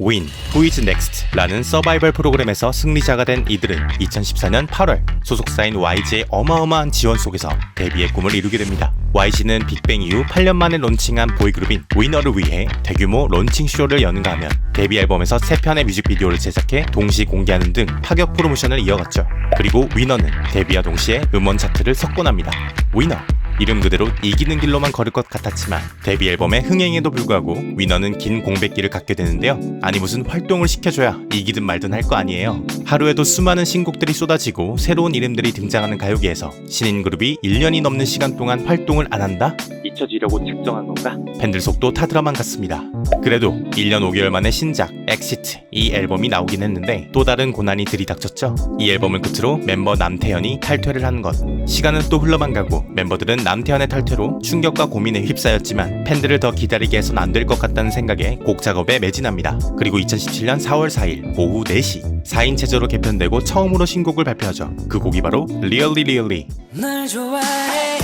Win, Who is Next라는 서바이벌 프로그램에서 승리자가 된 이들은 2014년 8월 소속사인 YG의 어마어마한 지원 속에서 데뷔의 꿈을 이루게 됩니다. YG는 빅뱅 이후 8년 만에 론칭한 보이그룹인 위너를 위해 대규모 론칭 쇼를 여는가 하면 데뷔 앨범에서 3편의 뮤직비디오를 제작해 동시 공개하는 등 파격 프로모션을 이어갔죠. 그리고 위너는 데뷔와 동시에 음원 차트를 석권합니다. 위너 이름 그대로 이기는 길로만 걸을 것 같았지만 데뷔 앨범의 흥행에도 불구하고 위너는 긴 공백기를 갖게 되는데요. 아니 무슨 활동을 시켜줘야 이기든 말든 할 거 아니에요. 하루에도 수많은 신곡들이 쏟아지고 새로운 이름들이 등장하는 가요계에서 신인 그룹이 1년이 넘는 시간 동안 활동을 안 한다? 잊혀지려고 작정한 건가? 팬들 속도 타드라만 같습니다. 그래도 1년 5개월 만에 신작 엑시트 이 앨범이 나오긴 했는데 또 다른 고난이 들이닥쳤죠. 이 앨범을 끝으로 멤버 남태현이 탈퇴를 하는 것. 시간은 또 흘러만 가고 멤버들은 남태현의 탈퇴로 충격과 고민에 휩싸였지만 팬들을 더 기다리게 해선 안 될 것 같다는 생각에 곡 작업에 매진합니다. 그리고 2017년 4월 4일 오후 4시 4인 체제로 개편되고 처음으로 신곡을 발표하죠. 그 곡이 바로 Really Really 널 좋아해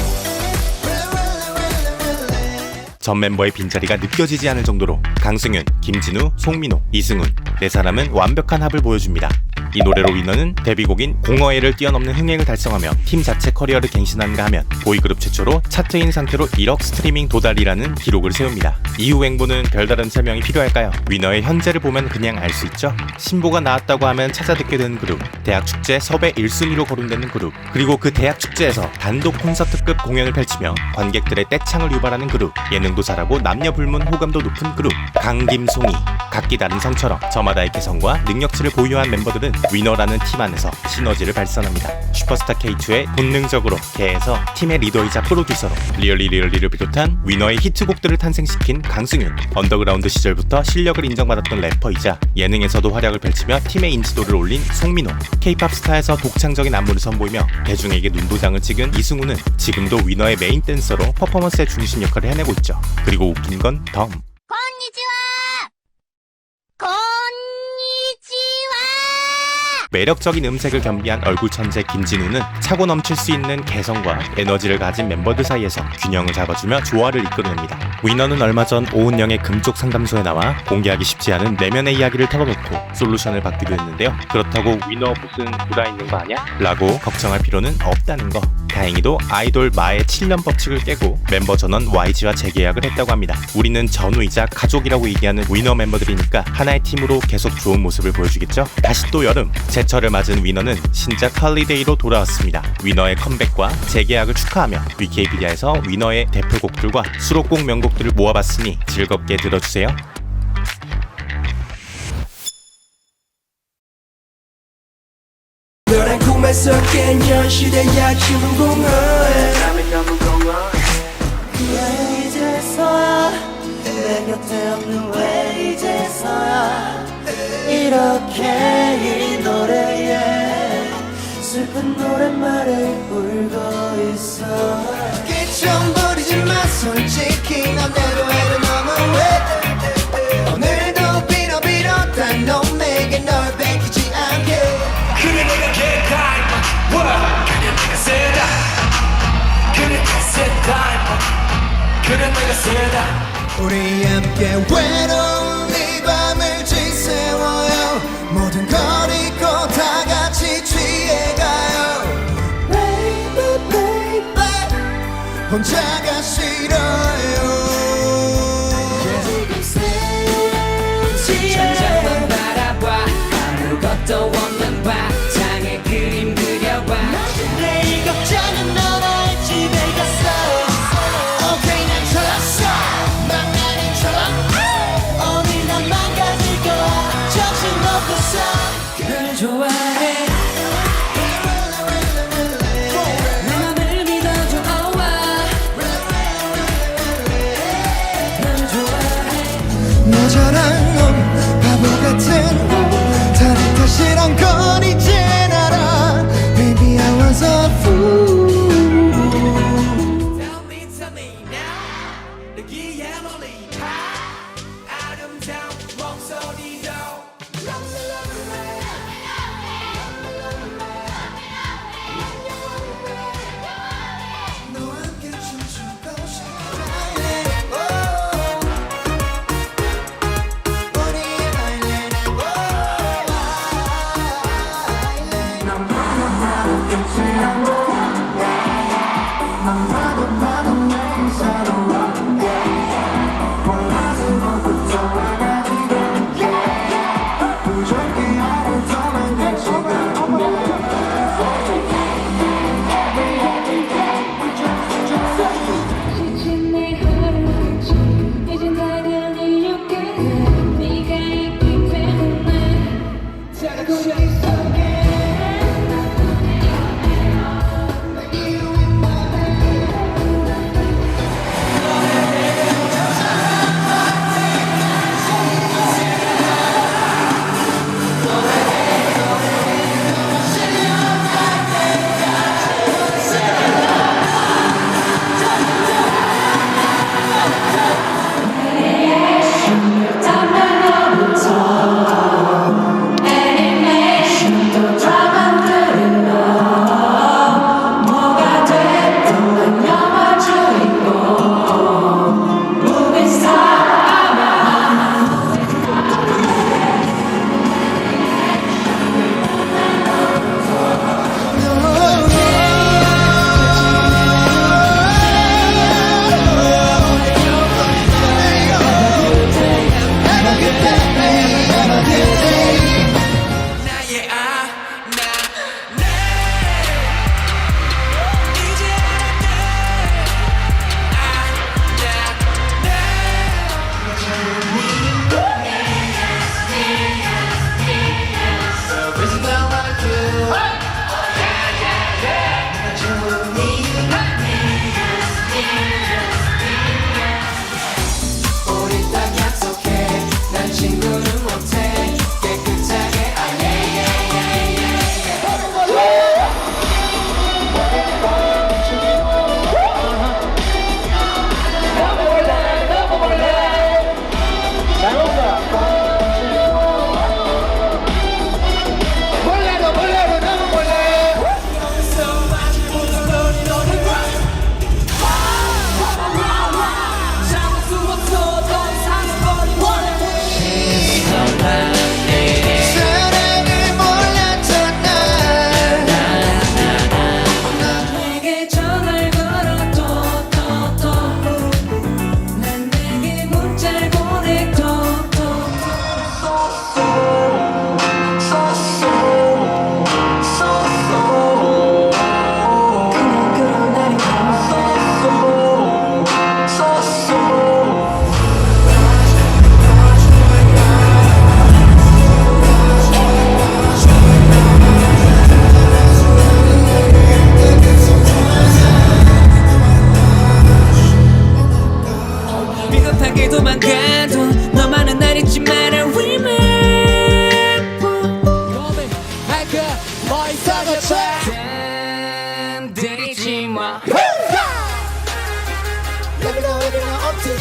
전 멤버의 빈자리가 느껴지지 않을 정도로 강승윤, 김진우, 송민호, 이승훈 네 사람은 완벽한 합을 보여줍니다. 이 노래로 위너는 데뷔곡인 공허해를 뛰어넘는 흥행을 달성하며 팀 자체 커리어를 갱신한가 하면 보이그룹 최초로 차트인 상태로 1억 스트리밍 도달이라는 기록을 세웁니다. 이후 행보는 별다른 설명이 필요할까요? 위너의 현재를 보면 그냥 알 수 있죠. 신보가 나왔다고 하면 찾아 듣게 되는 그룹, 대학 축제 섭외 1순위로 거론되는 그룹, 그리고 그 대학 축제에서 단독 콘서트급 공연을 펼치며 관객들의 떼창을 유발하는 그룹, 예능도 잘하고 남녀 불문 호감도 높은 그룹, 강김송이, 각기 다른 성처럼 저마다의 개성과 능력치를 보유한 멤버들은 위너라는 팀 안에서 시너지를 발산합니다. 슈퍼스타 K2의 본능적으로 개에서 팀의 리더이자 프로듀서로 리얼리 리얼리를 비롯한 위너의 히트곡들을 탄생시킨 강승윤 언더그라운드 시절부터 실력을 인정받았던 래퍼이자 예능에서도 활약을 펼치며 팀의 인지도를 올린 송민호 K-팝 스타에서 독창적인 안무를 선보이며 대중에게 눈도장을 찍은 이승우는 지금도 위너의 메인 댄서로 퍼포먼스의 중심 역할을 해내고 있죠. 그리고 웃긴 건 덤. 매력적인 음색을 겸비한 얼굴 천재 김진우는 차고 넘칠 수 있는 개성과 에너지를 가진 멤버들 사이에서 균형을 잡아주며 조화를 이끌어냅니다. 위너는 얼마 전 오은영의 금쪽 상담소에 나와 공개하기 쉽지 않은 내면의 이야기를 털어놓고 솔루션을 받기도 했는데요. 그렇다고 위너 무슨 불화 있는 거 아니야? 라고 걱정할 필요는 없다는 거. 다행히도 아이돌 마의 7년 법칙을 깨고 멤버 전원 YG와 재계약을 했다고 합니다. 우리는 전우이자 가족이라고 얘기하는 위너 멤버들이니까 하나의 팀으로 계속 좋은 모습을 보여주겠죠? 다시 또 여름 제 철을 맞은 위너는 신작 헐리데이로 돌아왔습니다. 위너의 컴백과 재계약을 축하하며 위키피디아에서 위너의 대표곡들과 수록곡 명곡들을 모아봤으니 즐겁게 들어주세요. 꿈에 현실의 공허해 이제서야 내 곁에 없는 슬픈 노랫말을 울고 있어. 좀 부리지 마 솔직히 넌 내로 해도 너무해. 오늘도 빌어 빌어 단너 내게 널 뺏기지 않게. 그래 내가 개가임 와 그래 내가 세다. 그래 내가 세다 그래 내가 세다. 우리 함께 외로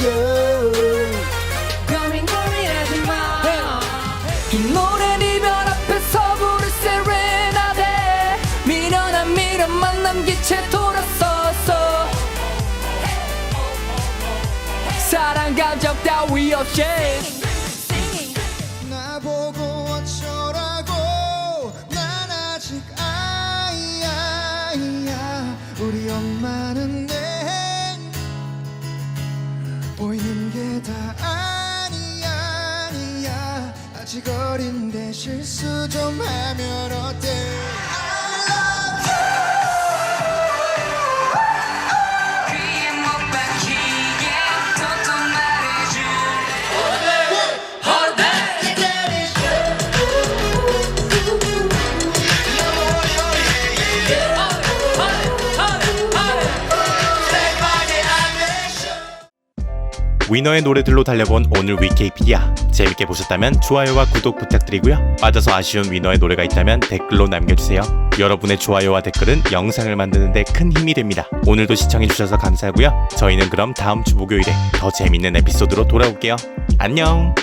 you 고민 고민하지 마이 노래는 이별 앞에서 부를 세레나데 미련한 미련만 남긴 채 돌아서서 사랑 감정 따위 없이 어린데 실수 좀 하면 어때 위너의 노래들로 달려본 오늘 위케이피디아. 재밌게 보셨다면 좋아요와 구독 부탁드리고요. 빠져서 아쉬운 위너의 노래가 있다면 댓글로 남겨주세요. 여러분의 좋아요와 댓글은 영상을 만드는데 큰 힘이 됩니다. 오늘도 시청해주셔서 감사하고요. 저희는 그럼 다음 주 목요일에 더 재밌는 에피소드로 돌아올게요. 안녕